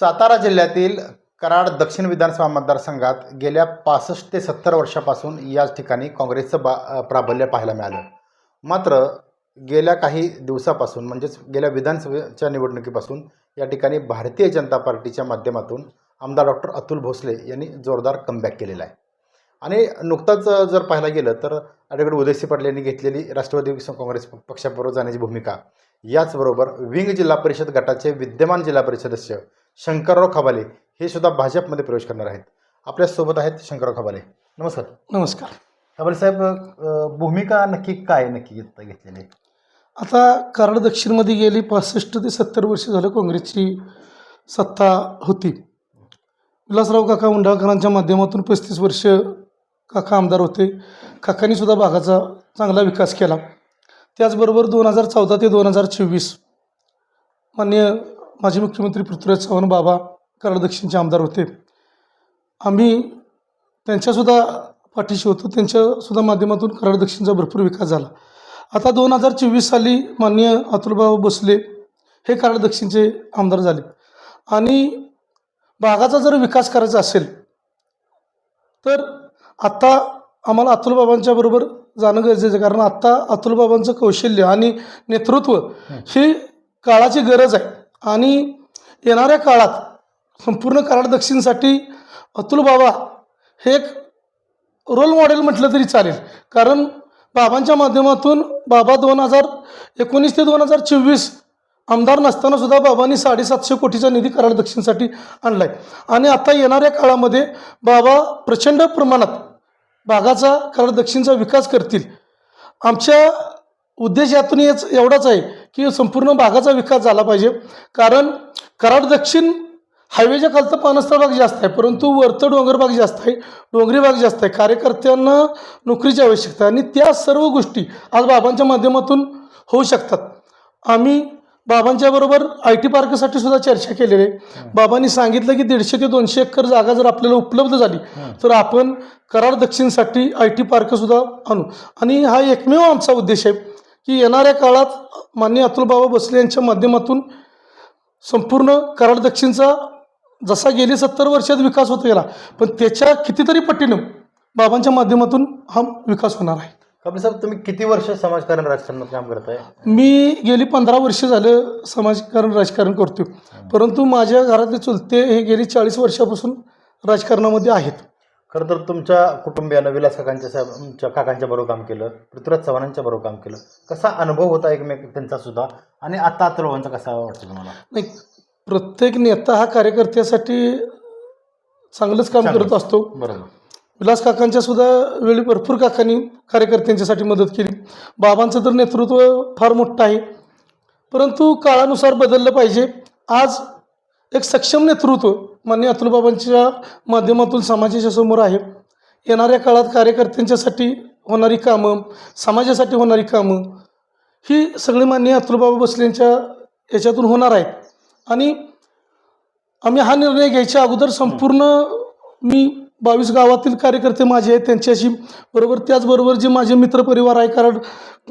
सातारा जिल्ह्यातील कराड दक्षिण विधानसभा मतदारसंघात गेल्या पासष्ट ते सत्तर वर्षापासून याच ठिकाणी काँग्रेसचं बा प्राबल्य पाहायला मिळालं. मात्र गेल्या काही दिवसापासून म्हणजेच गेल्या विधानसभेच्या निवडणुकीपासून या ठिकाणी भारतीय जनता पार्टीच्या माध्यमातून आमदार डॉक्टर अतुल भोसले यांनी जोरदार कमबॅक केलेला आहे. आणि नुकताच जर पाहायला गेलं तर ॲडव्होकेट उदयसिंह पाटील यांनी घेतलेली राष्ट्रवादी काँग्रेस पक्षाबरोबर जाण्याची भूमिका. याचबरोबर विंग जिल्हा परिषद गटाचे विद्यमान जिल्हा परिषद सदस्य शंकरराव खबाले हे सुद्धा भाजपमध्ये प्रवेश करणार आहेत. आपल्यासोबत आहेत शंकरराव खबाले. नमस्कार. नमस्कार. खबाले साहेब भूमिका नक्की काय नक्की घेत घेतलेली आहे? आता कराड दक्षिणमध्ये गेली पासष्ट ते सत्तर वर्ष झालं काँग्रेसची सत्ता होती. विलासराव काका उंडाळकरांच्या माध्यमातून पस्तीस वर्ष काका आमदार होते. काकांनी सुद्धा भागाचा चांगला विकास केला. त्याचबरोबर दोन हजार चौदा ते दोन हजार चोवीस मान्य माजी मुख्यमंत्री पृथ्वीराज चव्हाण बाबा कराड दक्षिणचे आमदार होते. आम्ही त्यांच्यासुद्धा पाठीशी होतो. त्यांच्यासुद्धा माध्यमातून कराड दक्षिणचा भरपूर विकास झाला. आता दोन हजार चोवीस साली माननीय अतुलबाबा भोसले हे कराड दक्षिणचे आमदार झाले. आणि भागाचा जर विकास करायचा असेल तर आत्ता आम्हाला अतुलबाबांच्या बरोबर जाणं गरजेचं आहे. कारण आत्ता अतुलबाबांचं कौशल्य आणि नेतृत्व ही काळाची गरज आहे. आणि येणाऱ्या काळात संपूर्ण कराड दक्षिणसाठी अतुलबाबा हे एक रोल मॉडेल म्हटलं तरी चालेल. कारण बाबांच्या माध्यमातून बाबा दोन हजार एकोणीस ते दोन हजार चोवीस आमदार नसताना सुद्धा बाबांनी साडेसातशे कोटीचा निधी कराड दक्षिणसाठी आणला आहे आणि आता येणाऱ्या काळामध्ये बाबा प्रचंड प्रमाणात भागाचा कराड दक्षिणचा विकास करतील. आमच्या उद्देश यातून हेच एवढाच आहे की संपूर्ण भागाचा विकास झाला पाहिजे. कारण कराड दक्षिण हायवेच्या खालचा पानस्थळ भाग जास्त आहे परंतु वरचं डोंगर भाग जास्त आहे डोंगरी भाग जास्त आहे. कार्यकर्त्यांना नोकरीची आवश्यकता आहे आणि त्या सर्व गोष्टी आज बाबांच्या माध्यमातून होऊ शकतात. आम्ही बाबांच्या बरोबर आय टी पार्कसाठी सुद्धा चर्चा केलेली आहे. बाबांनी सांगितलं की दीडशे ते दोनशे एकर जागा जर आपल्याला उपलब्ध झाली तर आपण कराड दक्षिणसाठी आय टी पार्कसुद्धा आणू. आणि हा एकमेव आमचा उद्देश आहे. की येणाऱ्या काळात माननीय अतुलबाबा भोसले यांच्या माध्यमातून संपूर्ण कराड दक्षिणचा जसा गेली सत्तर वर्षात विकास होत गेला पण त्याच्या कितीतरी पटीनं बाबांच्या माध्यमातून हा विकास होणार आहे. खबाले साहेब तुम्ही किती वर्ष समाजकारण राजकारणात काम करताय? मी गेली पंधरा वर्ष झालं समाजकारण राजकारण करतो परंतु माझ्या घरातले चुलते हे गेली चाळीस वर्षापासून राजकारणामध्ये आहेत. खरं तर तुमच्या कुटुंबियानं विलास काकांच्या साहेब तुमच्या काकांच्या बरोबर काम केलं पृथ्वीराज चव्हाणांच्या बरोबर काम केलं. कसा अनुभव होता एकमेक त्यांचा सुद्धा? आणि आता अतुलबाबांचा कसा वाटतो तुम्हाला? नाही प्रत्येक नेता हा कार्यकर्त्यासाठी चांगलंच काम करत असतो. बरोबर. विलास काकांच्या सुद्धा वेळी भरपूर काकांनी कार्यकर्त्यांच्यासाठी मदत केली. बाबांचं तर नेतृत्व फार मोठं आहे. परंतु काळानुसार बदललं पाहिजे. आज एक सक्षम नेतृत्व मान्य अतुलबाबांच्या माध्यमातून समाजाच्या समोर आहे. येणाऱ्या काळात कार्यकर्त्यांच्यासाठी होणारी कामं समाजासाठी होणारी कामं ही सगळी मान्य अतुलबाबा भोसलेंच्या याच्यातून होणार आहेत. आणि आम्ही हा निर्णय घ्यायच्या अगोदर संपूर्ण मी बावीस गावातील कार्यकर्ते माझे आहेत त्यांच्याशी बरोबर त्याचबरोबर जे माझे मित्रपरिवार आहे कारण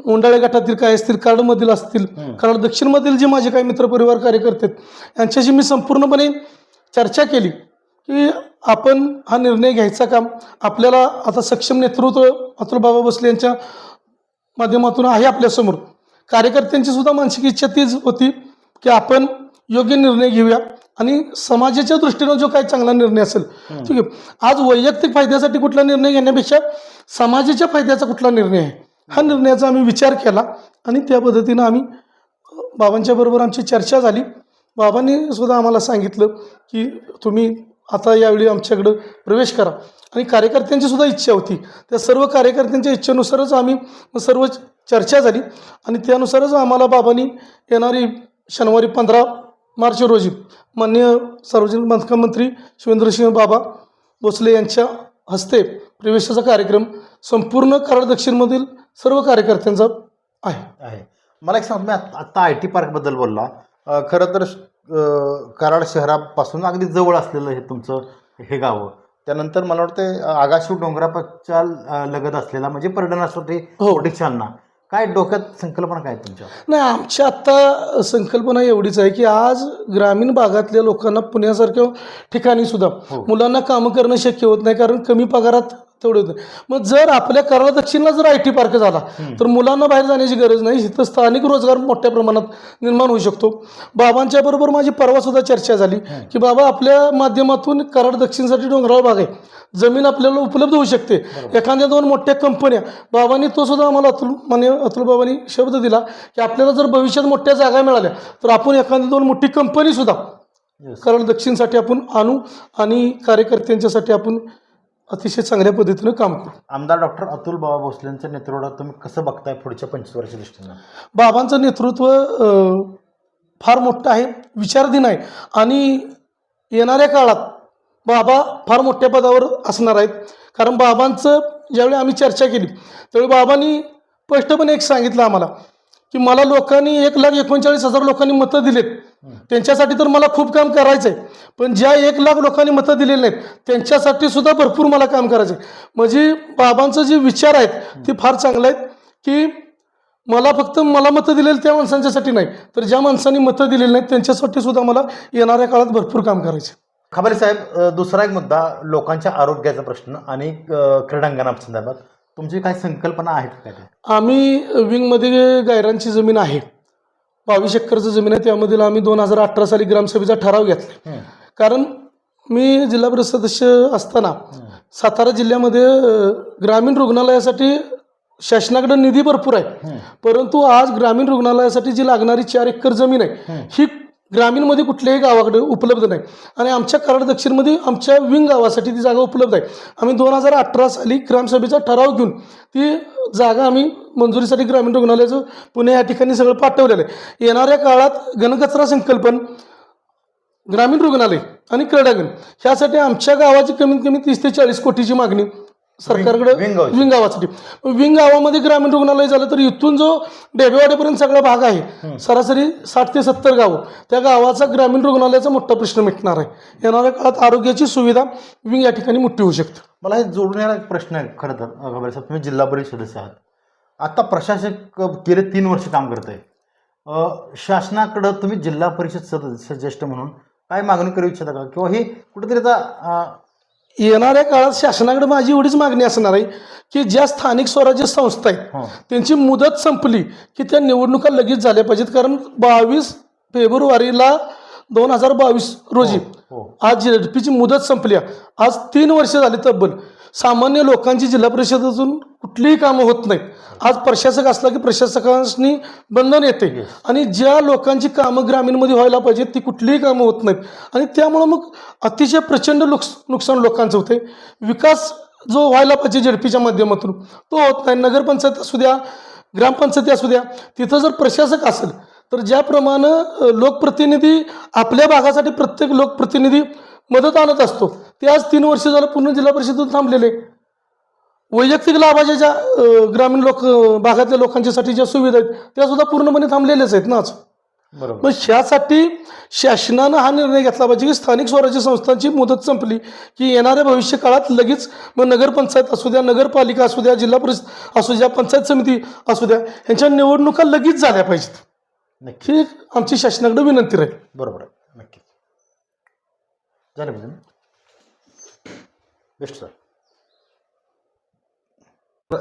उंडाळे गटातील काय असतील कराडमधील असतील कराड दक्षिणमधील जे माझे काही मित्रपरिवार कार्यकर्ते आहेत यांच्याशी मी संपूर्णपणे चर्चा केली की आपण हा निर्णय घ्यायचा काम आपल्याला आता सक्षम नेतृत्व अतुल बाबा भोसले यांच्या माध्यमातून आहे आपल्यासमोर. कार्यकर्त्यांची सुद्धा मानसिक इच्छा तीच होती की आपण योग्य निर्णय घेऊया. आणि समाजाच्या दृष्टीनं जो काही चांगला निर्णय असेल ठीक आहे. आज वैयक्तिक फायद्यासाठी कुठला निर्णय घेण्यापेक्षा समाजाच्या फायद्याचा कुठला निर्णय आहे हा निर्णयाचा आम्ही विचार केला आणि त्या पद्धतीनं आम्ही बाबांच्या बरोबर आमची चर्चा झाली. बाबांनी सुद्धा आम्हाला सांगितलं की तुम्ही आता यावेळी आमच्याकडं प्रवेश करा. आणि कार्यकर्त्यांची सुद्धा इच्छा होती. त्या सर्व कार्यकर्त्यांच्या इच्छेनुसारच आम्ही सर्व चर्चा झाली. आणि त्यानुसारच आम्हाला बाबांनी येणारी शनिवारी पंधरा मार्च रोजी माननीय सार्वजनिक बांधकाम मंत्री शिवेंद्रसिंह बाबा भोसले यांच्या हस्ते प्रवेशाचा कार्यक्रम संपूर्ण कराड दक्षिणमधील सर्व कार्यकर्त्यांचा आहे. आहे. मला एक सांग मी आत- आत्ता आय टी पार्कबद्दल बोलला. अ, खरं तर अ, कराड शहरापासून अगदी जवळ असलेलं हे तुमचं हे गाव. त्यानंतर मला वाटतं आगाशिव डोंगराच्या लगत असलेला म्हणजे पर्यटनासाठी हो. मोठी चालना काय डोक्यात संकल्पना काय तुमच्या नाही आमची आत्ता संकल्पना एवढीच आहे की आज ग्रामीण भागातल्या लोकांना पुण्यासारख्या ठिकाणी सुद्धा हो. मुलांना कामं करणं शक्य होत नाही कारण कमी पगारात तेवढे होत. मग जर आपल्या कराड दक्षिणला जर आय टी पार्क झाला तर मुलांना बाहेर जाण्याची गरज नाही. इथं स्थानिक रोजगार मोठ्या प्रमाणात निर्माण होऊ शकतो. बाबांच्या बरोबर माझी परवा सुद्धा चर्चा झाली की बाबा आपल्या माध्यमातून कराड दक्षिणसाठी डोंगराळ भाग आहे. जमीन आपल्याला उपलब्ध होऊ शकते. एखाद्या दोन मोठ्या कंपन्या बाबांनी तो सुद्धा आम्हाला अतुल माने अतुल बाबांनी शब्द दिला की आपल्याला जर भविष्यात मोठ्या जागा मिळाल्या तर आपण एखादी दोन मोठी कंपनी सुद्धा. कराड दक्षिणसाठी आपण आणू आणि कार्यकर्त्यांच्यासाठी आपण अतिशय चांगल्या पद्धतीनं काम करू आमदार डॉक्टर अतुल बाबा भोसलेंच्या नेतृत्वात तुम्ही कसं बघताय पुढच्या पंचवीस वर्षाच्या दृष्टीनं? बाबांचं नेतृत्व अ, फार मोठं आहे विचारधीन आहे. आणि येणाऱ्या काळात बाबा फार मोठ्या पदावर असणार आहेत. कारण बाबांचं ज्यावेळी आम्ही चर्चा केली त्यावेळी बाबांनी स्पष्टपणे एक सांगितलं आम्हाला की मला लोकांनी एक लाख एकोणचाळीस हजार लोकांनी मतं दिलेत. त्यांच्यासाठी तर मला खूप काम करायचं आहे पण ज्या एक लाख लोकांनी मतं दिलेली नाहीत त्यांच्यासाठी सुद्धा भरपूर मला काम करायचं आहे म्हणजे बाबांचं जे विचार आहेत ते फार चांगले आहेत की मला फक्त मला मतं दिलेली त्या माणसांच्यासाठी नाही. तर ज्या माणसांनी मतं दिलेली नाहीत त्यांच्यासाठी सुद्धा मला येणाऱ्या काळात भरपूर काम करायचे खबाले साहेब दुसरा एक मुद्दा लोकांच्या आरोग्याचा प्रश्न आणि क्रीडांगणा संदर्भात. तुमची काय संकल्पना आहेत ते? आम्ही विंगमध्ये गायरांची जमीन आहे. बावीस एकरचं जमीन आहे त्यामधील आम्ही दोन हजार अठरा साली ग्रामसभेचा ठराव घेतला. कारण मी जिल्हा परिषद सदस्य असताना सातारा जिल्ह्यामध्ये ग्रामीण रुग्णालयासाठी शासनाकडे निधी भरपूर आहे. परंतु आज ग्रामीण रुग्णालयासाठी जी लागणारी चार एकर जमीन आहे हं. ग्रामीणमध्ये कुठल्याही गावाकडे उपलब्ध नाही. आणि आमच्या कराड दक्षिणमध्ये आमच्या विंग गावासाठी ती जागा उपलब्ध आहे. आम्ही दोन हजार अठरा साली ग्रामसभेचा ठराव घेऊन ती जागा आम्ही मंजुरीसाठी ग्रामीण रुग्णालयाचं पुणे या ठिकाणी सगळं पाठवलेलं आहे. येणाऱ्या काळात घनकचरा संकल्पन ग्रामीण रुग्णालय आणि क्रीडांगण ह्यासाठी आमच्या गावाची कमीत कमी तीस ते चाळीस कोटीची मागणी सरकारकडे विंग गावाची. विंग गावासाठी विंग गावामध्ये ग्रामीण रुग्णालय झालं तर इथून जो डेबेवाडीपर्यंत सगळा भाग आहे सरासरी साठ ते सत्तर गावं. त्या गावाचा ग्रामीण रुग्णालयाचा मोठा प्रश्न मिटणार आहे. येणाऱ्या काळात आरोग्याची सुविधा विंग या ठिकाणी मोठी होऊ शकते. मला हे जोडून येणारा एक प्रश्न आहे खरं तर साहेब तुम्ही जिल्हा परिषद सदस्य आहात. आता प्रशासक गेले तीन वर्ष काम करत आहे शासनाकडं तुम्ही जिल्हा परिषद सदस्य ज्येष्ठ म्हणून काय मागणी करू इच्छिता का? किंवा हे कुठेतरी आता येणाऱ्या काळात शासनाकडे माझी एवढीच मागणी असणार आहे की ज्या स्थानिक स्वराज्य संस्था आहेत हं. त्यांची मुदत संपली की त्या निवडणुका लगेच झाल्या पाहिजेत कारण बावीस फेब्रुवारीला दोन हजार बावीस रोजी हो आज झेडपीची मुदत संपली आहे. आज तीन वर्ष झाली तब्बल. सामान्य लोकांची जिल्हा परिषदेतून कुठलीही कामं होत नाहीत. आज प्रशासक असला की प्रशासकांनी बंधन येते. आणि ज्या लोकांची कामं ग्रामीणमध्ये व्हायला पाहिजेत ती कुठलीही कामं होत नाहीत. आणि त्यामुळं मग अतिशय प्रचंड नुकस नुकसान लोकांचं होते विकास जो व्हायला पाहिजे झेडपीच्या माध्यमातून तो होत नाही. नगरपंचायत असू द्या ग्रामपंचायती असू द्या तिथं जर प्रशासक असेल तर ज्याप्रमाणे लोकप्रतिनिधी आपल्या भागासाठी प्रत्येक लोकप्रतिनिधी मदत आणत असतो. ते आज तीन वर्ष झालं पूर्ण जिल्हा परिषदेतून थांबलेले वैयक्तिक लाभाच्या ज्या ग्रामीण लोक भागातल्या लोकांच्यासाठी ज्या सुविधा आहेत त्या सुद्धा पूर्णपणे थांबलेल्याच आहेत ना आज. मग ह्यासाठी शासनानं हा निर्णय घेतला पाहिजे की स्थानिक स्वराज्य संस्थांची मुदत संपली की येणाऱ्या भविष्य काळात लगेच मग नगरपंचायत असू द्या नगरपालिका असू द्या जिल्हा परिषद असू द्या पंचायत समिती असू द्या यांच्या निवडणुका लगेच झाल्या पाहिजेत. नक्की. आमची शासनाकडे विनंती राहील. बरोबर आहे. नक्की. झालं पाहिजे बेस्ट सर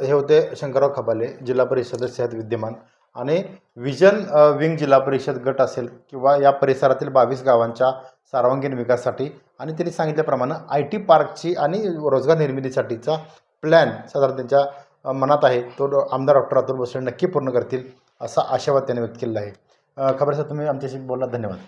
हे होते शंकरराव खबाले जिल्हा परिषद सदस्य आहेत विद्यमान. आणि विजन विंग जिल्हा परिषद गट असेल किंवा या परिसरातील बावीस गावांच्या सर्वांगीण विकासासाठी आणि त्यांनी सांगितल्याप्रमाणे आय टी पार्कची आणि रोजगार निर्मितीसाठीचा प्लॅन साधारण त्यांच्या मनात आहे. तो आमदार डॉक्टर अतुल भोसले नक्की पूर्ण करतील असा आशावाद त्यांनी व्यक्त केलेला आहे. खबर सर तुम्ही आमच्याशी बोलला धन्यवाद.